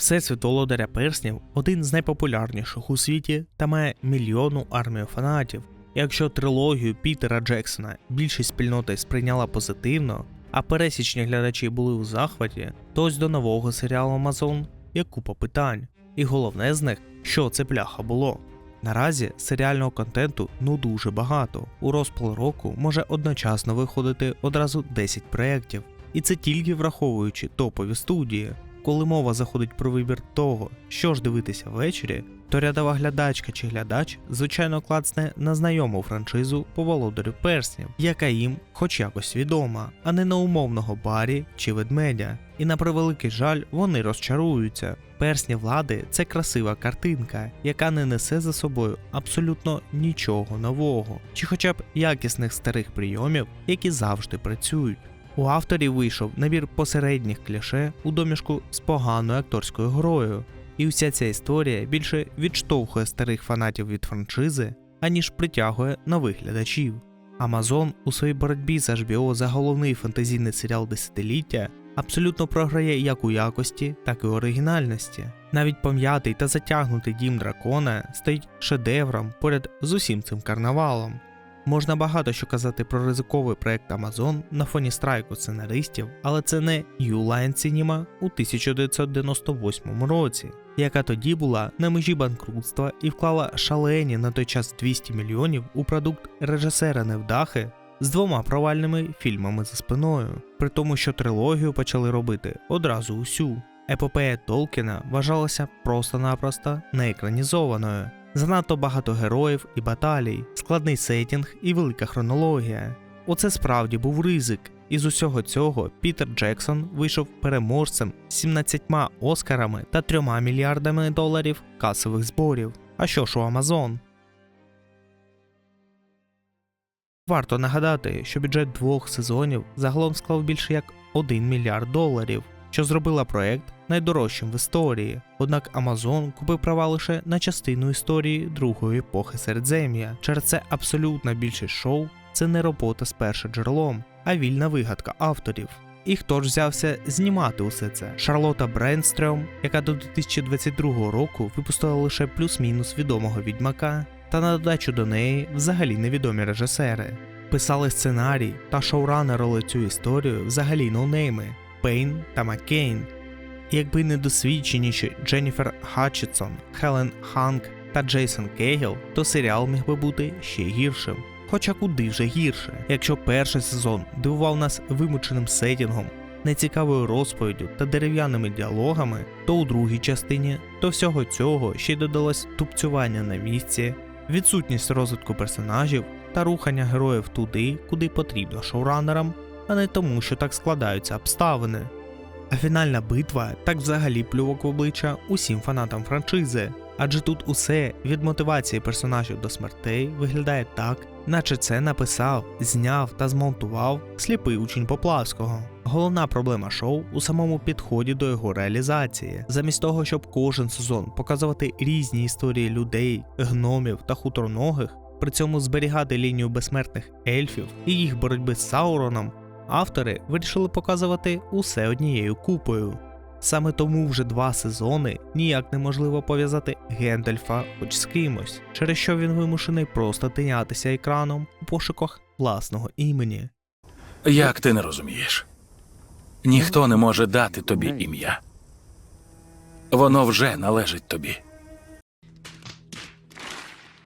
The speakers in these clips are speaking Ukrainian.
Всесвіт володаря перснів один з найпопулярніших у світі та має мільйонну армію фанатів. Якщо трилогію Пітера Джексона більшість спільноти сприйняла позитивно, а пересічні глядачі були у захваті, то ось до нового серіалу Амазон є купа питань. І головне з них, що це пляха було. Наразі серіального контенту ну дуже багато. У розпал року може одночасно виходити одразу 10 проєктів. І це тільки враховуючи топові студії. Коли мова заходить про вибір того, що ж дивитися ввечері, то рядова глядачка чи глядач, звичайно, клацне на знайому франшизу по володарю перснів, яка їм хоч якось відома, а не на умовного барі чи ведмедя. І на превеликий жаль, вони розчаруються. Персні влади це красива картинка, яка не несе за собою абсолютно нічого нового, чи хоча б якісних старих прийомів, які завжди працюють. У авторів вийшов набір посередніх кліше у домішку з поганою акторською грою, і вся ця історія більше відштовхує старих фанатів від франшизи, аніж притягує нових глядачів. Амазон у своїй боротьбі з HBO за головний фантазійний серіал десятиліття абсолютно програє як у якості, так і оригінальності. Навіть пом'ятий та затягнутий дім дракона стоїть шедевром поряд з усім цим карнавалом. Можна багато що казати про ризиковий проект Amazon на фоні страйку сценаристів, але це не Uline Cinema у 1998 році, яка тоді була на межі банкрутства і вклала шалені на той час 200 мільйонів у продукт режисера Невдахи з двома провальними фільмами за спиною, при тому, що трилогію почали робити одразу усю. Епопея Толкіна вважалася просто-напросто неекранізованою. Занадто багато героїв і баталій, складний сетінг і велика хронологія. Оце справді був ризик, і з усього цього Пітер Джексон вийшов переможцем з 17 оскарами та 3 мільярдами доларів касових зборів. А що ж у Амазон? Варто нагадати, що бюджет двох сезонів загалом склав більше як 1 мільярд доларів, що зробила проект найдорожчим в історії. Однак Amazon купив права лише на частину історії другої епохи Середзем'я. Через це абсолютна більшість шоу це не робота з першим джерелом, а вільна вигадка авторів. І хто ж взявся знімати усе це? Шарлота Бренстрем, яка до 2022 року випустила лише плюс-мінус відомого відьмака, та на додачу до неї взагалі невідомі режисери. Писали сценарій та шоуранерили цю історію взагалі ноунейми Пейн та Маккейн. Якби не досвідченіші Дженніфер Хатчетсон, Хелен Ханк та Джейсон Кейгел, то серіал міг би бути ще гіршим. Хоча куди вже гірше, якщо перший сезон дивував нас вимученим сетінгом, нецікавою розповіддю та дерев'яними діалогами, то у другій частині до всього цього ще й додалось тупцювання на місці, відсутність розвитку персонажів та рухання героїв туди, куди потрібно шоуранерам, а не тому, що так складаються обставини. А фінальна битва так взагалі плювок в обличчя усім фанатам франшизи, адже тут усе від мотивації персонажів до смертей виглядає так, наче це написав, зняв та змонтував сліпий учень Поплавського. Головна проблема шоу у самому підході до його реалізації. Замість того, щоб кожен сезон показувати різні історії людей, гномів та хуторногих, при цьому зберігати лінію безсмертних ельфів і їх боротьби з Сауроном, автори вирішили показувати усе однією купою. Саме тому вже два сезони ніяк неможливо пов'язати Гендальфа хоч з кимось, через що він вимушений просто тинятися екраном у пошуках власного імені. Як ти не розумієш? Ніхто не може дати тобі ім'я. Воно вже належить тобі.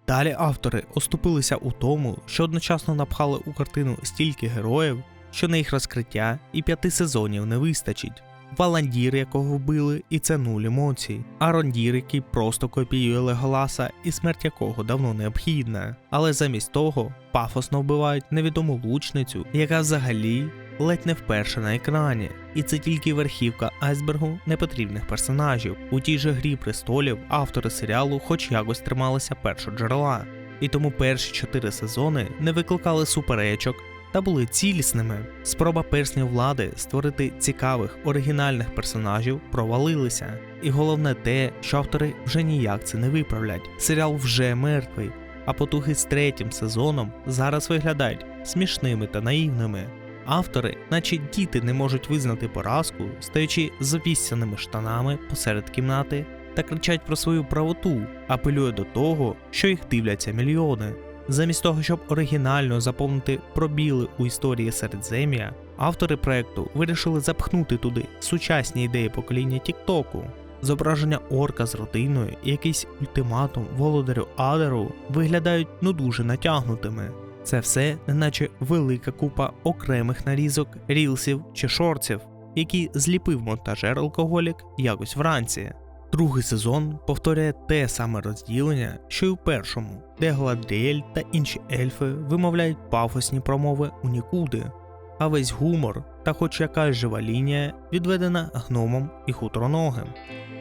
Далі автори оступилися у тому, що одночасно напхали у картину стільки героїв, що на їх розкриття і п'яти сезонів не вистачить. Валандір, якого вбили, і це нуль емоцій. Арондір, який просто копіює Леголаса, і смерть якого давно необхідна. Але замість того пафосно вбивають невідому лучницю, яка взагалі ледь не вперше на екрані. І це тільки верхівка айсбергу непотрібних персонажів. У тій же грі престолів автори серіалу хоч якось трималися першого джерела. І тому перші чотири сезони не викликали суперечок та були цілісними. Спроба перснів влади створити цікавих оригінальних персонажів провалилися. І головне те, що автори вже ніяк це не виправлять. Серіал вже мертвий, а потуги з третім сезоном зараз виглядають смішними та наївними. Автори, наче діти, не можуть визнати поразку, стаючи завіссяними штанами посеред кімнати та кричать про свою правоту, апелює до того, що їх дивляться мільйони. Замість того, щоб оригінально заповнити пробіли у історії Середзем'я, автори проекту вирішили запхнути туди сучасні ідеї покоління Тіктоку. Зображення орка з родиною і якийсь ультиматум володарю Адеру виглядають ну дуже натягнутими. Це все неначе велика купа окремих нарізок, рілсів чи шорців, які зліпив монтажер алкоголік якось вранці. Другий сезон повторює те саме розділення, що й у першому, де Гладріель та інші ельфи вимовляють пафосні промови у нікуди, а весь гумор та хоч якась жива лінія відведена гномом і хутроногим.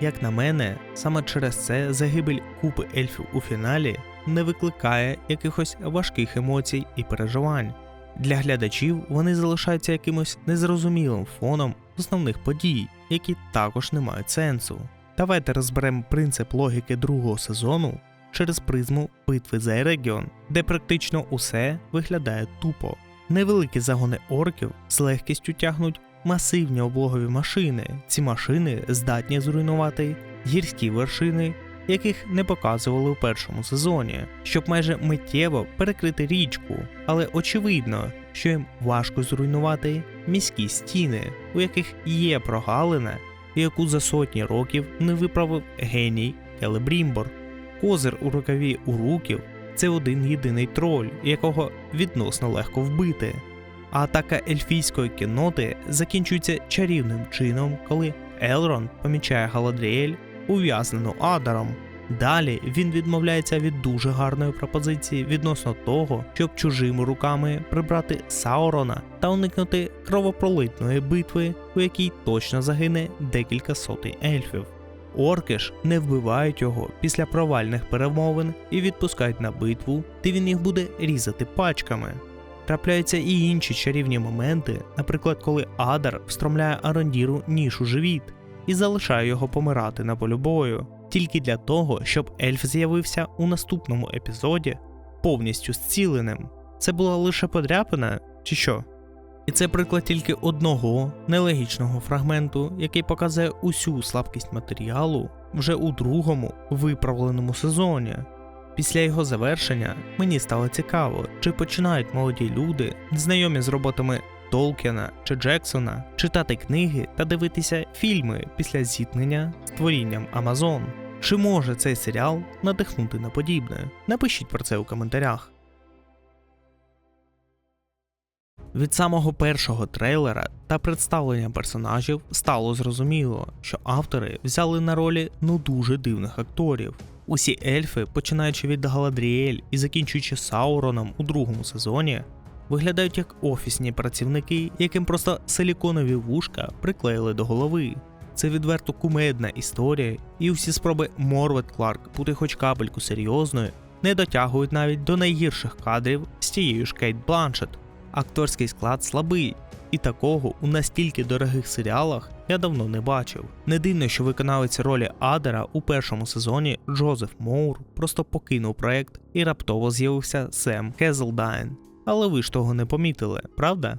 Як на мене, саме через це загибель купи ельфів у фіналі не викликає якихось важких емоцій і переживань. Для глядачів вони залишаються якимось незрозумілим фоном основних подій, які також не мають сенсу. Давайте розберемо принцип логіки другого сезону через призму битви за Ерегіон, де практично усе виглядає тупо. Невеликі загони орків з легкістю тягнуть масивні облогові машини. Ці машини здатні зруйнувати гірські вершини, яких не показували у першому сезоні, щоб майже миттєво перекрити річку. Але очевидно, що їм важко зруйнувати міські стіни, у яких є прогалина, яку за сотні років не виправив геній Келебрімбор. Козир у рукаві уруків це один єдиний троль, якого відносно легко вбити. А атака ельфійської кінноти закінчується чарівним чином, коли Елрон помічає Галадріель ув'язнену Адаром. Далі він відмовляється від дуже гарної пропозиції відносно того, щоб чужими руками прибрати Саурона та уникнути кровопролитної битви, у якій точно загине декілька сотень ельфів. Орки ж не вбивають його після провальних перемовин і відпускають на битву, де він їх буде різати пачками. Трапляються і інші чарівні моменти, наприклад, коли Адар встромляє Арондіру ніж у живіт і залишає його помирати на полю бою, тільки для того, щоб ельф з'явився у наступному епізоді повністю зціленим. Це була лише подряпина, чи що? І це приклад тільки одного нелогічного фрагменту, який показує усю слабкість матеріалу вже у другому виправленому сезоні. Після його завершення мені стало цікаво, чи починають молоді люди, знайомі з роботами Толкіна чи Джексона, читати книги та дивитися фільми після зіткнення з творінням Амазон. Чи може цей серіал надихнути на подібне? Напишіть про це у коментарях. Від самого першого трейлера та представлення персонажів стало зрозуміло, що автори взяли на ролі ну дуже дивних акторів. Усі ельфи, починаючи від Галадріель і закінчуючи Сауроном у другому сезоні, виглядають як офісні працівники, яким просто силіконові вушка приклеїли до голови. Це відверто кумедна історія, і усі спроби Морвет Кларк бути хоч капельку серйозною не дотягують навіть до найгірших кадрів з тією ж Кейт Бланшет. Акторський склад слабий, і такого у настільки дорогих серіалах я давно не бачив. Не дивно, що виконавець ролі Адера у першому сезоні Джозеф Моур просто покинув проект і раптово з'явився Сем Хезелдайн. Але ви ж того не помітили, правда?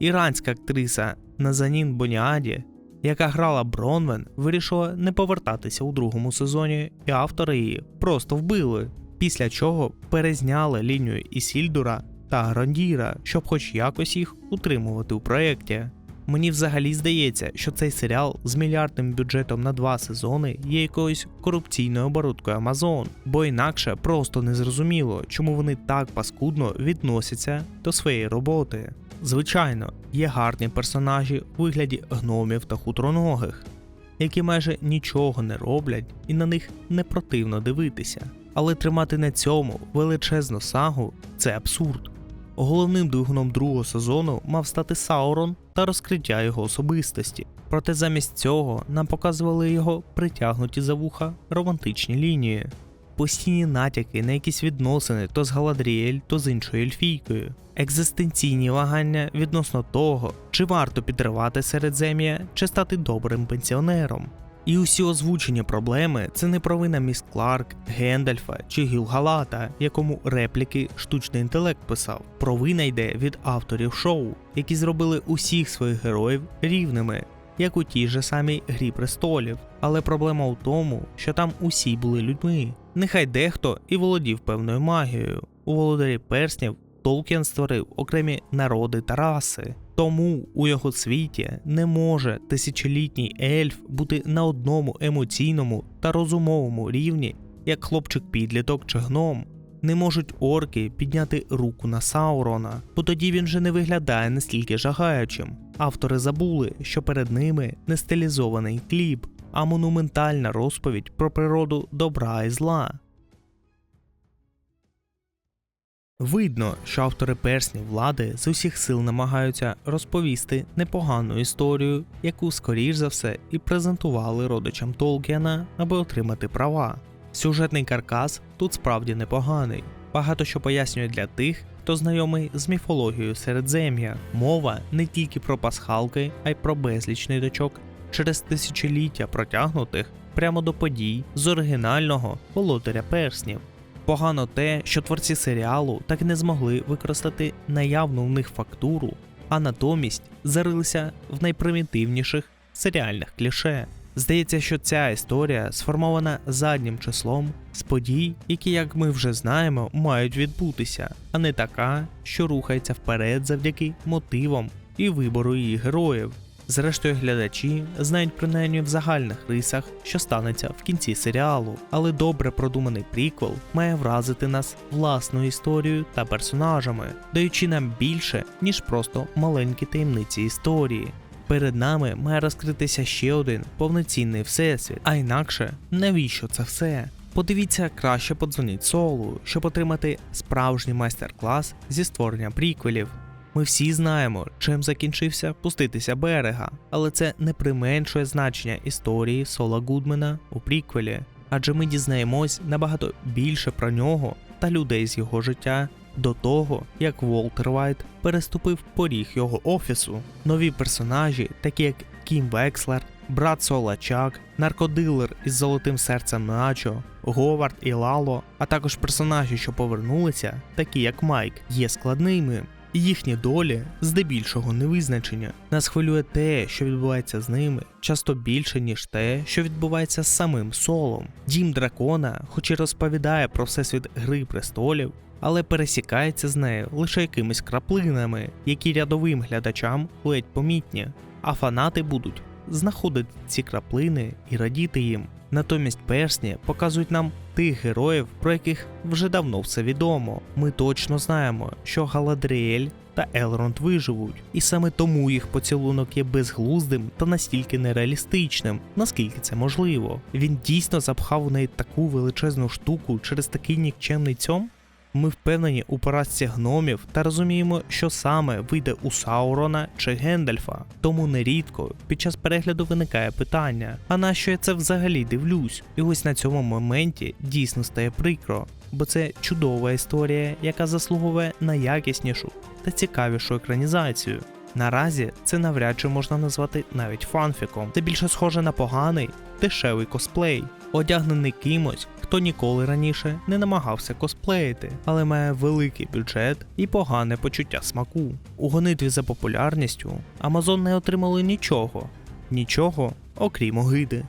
Іранська актриса Назанін Боніаді, яка грала Бронвен, вирішила не повертатися у другому сезоні, і автори її просто вбили. Після чого перезняли лінію Ісільдура та Грандіра, щоб хоч якось їх утримувати у проєкті. Мені взагалі здається, що цей серіал з мільярдним бюджетом на два сезони є якоюсь корупційною оборудкою Amazon, бо інакше просто не зрозуміло, чому вони так паскудно відносяться до своєї роботи. Звичайно, є гарні персонажі у вигляді гномів та хутроногих, які майже нічого не роблять і на них не противно дивитися. Але тримати на цьому величезну сагу це абсурд. Головним двигуном другого сезону мав стати Саурон та розкриття його особистості. Проте замість цього нам показували його притягнуті за вуха романтичні лінії, постійні натяки на якісь відносини то з Галадріель, то з іншою ельфійкою, екзистенційні вагання відносно того, чи варто підривати середзем'я, чи стати добрим пенсіонером. І усі озвучені проблеми це не провина міс Кларк, Гендальфа чи Гілгалата, якому репліки штучний інтелект писав. Провина йде від авторів шоу, які зробили усіх своїх героїв рівними, як у тій же самій Грі престолів. Але проблема у тому, що там усі були людьми. Нехай дехто і володів певною магією. У володарі перснів Толкін створив окремі народи та раси. Тому у його світі не може тисячолітній ельф бути на одному емоційному та розумовому рівні, як хлопчик-підліток чи гном. Не можуть орки підняти руку на Саурона, бо тоді він вже не виглядає настільки жагаючим. Автори забули, що перед ними не стилізований кліп, а монументальна розповідь про природу добра і зла. Видно, що автори перснів влади з усіх сил намагаються розповісти непогану історію, яку, скоріш за все, і презентували родичам Толкіана, аби отримати права. Сюжетний каркас тут справді непоганий. Багато що пояснює для тих, хто знайомий з міфологією Середзем'я. Мова не тільки про пасхалки, а й про безліч ниточок через тисячоліття протягнутих прямо до подій з оригінального володаря перснів. Погано те, що творці серіалу так не змогли використати наявну в них фактуру, а натомість зарилися в найпримітивніших серіальних кліше. Здається, що ця історія сформована заднім числом з подій, які, як ми вже знаємо, мають відбутися, а не така, що рухається вперед завдяки мотивам і вибору її героїв. Зрештою, глядачі знають принаймні в загальних рисах, що станеться в кінці серіалу, але добре продуманий приквел має вразити нас власною історією та персонажами, даючи нам більше, ніж просто маленькі таємниці історії. Перед нами має розкритися ще один повноцінний всесвіт, а інакше навіщо це все? Подивіться краще подзвоніть Солу, щоб отримати справжній майстер-клас зі створення приквелів. Ми всі знаємо, чим закінчився пуститися берега, але це не применшує значення історії Сола Гудмена у приквелі, адже ми дізнаємось набагато більше про нього та людей з його життя до того, як Волтер Вайт переступив поріг його офісу. Нові персонажі, такі як Кім Векслер, брат Сола Чак, наркодилер із золотим серцем Начо, Говард і Лало, а також персонажі, що повернулися, такі як Майк, є складними. Їхні долі здебільшого не визначення. Нас хвилює те, що відбувається з ними, часто більше, ніж те, що відбувається з самим солом. Дім дракона, хоч і розповідає про всесвіт Гри престолів, але пересікається з нею лише якимись краплинами, які рядовим глядачам ледь помітні, а фанати будуть знаходити ці краплини і радіти їм. Натомість персні показують нам тих героїв, про яких вже давно все відомо. Ми точно знаємо, що Галадріель та Елронд виживуть, і саме тому їх поцілунок є безглуздим та настільки нереалістичним, наскільки це можливо. Він дійсно запхав у неї таку величезну штуку через такий нікчемний цьом. Ми впевнені у поразці гномів та розуміємо, що саме вийде у Саурона чи Гендальфа. Тому нерідко під час перегляду виникає питання: а на що я це взагалі дивлюсь? І ось на цьому моменті дійсно стає прикро, бо це чудова історія, яка заслуговує на якіснішу та цікавішу екранізацію. Наразі це навряд чи можна назвати навіть фанфіком. Це більше схоже на поганий, дешевий косплей, одягнений кимось, хто ніколи раніше не намагався косплеїти, але має великий бюджет і погане почуття смаку. У гонитві за популярністю Amazon не отримали нічого, нічого, окрім огиди.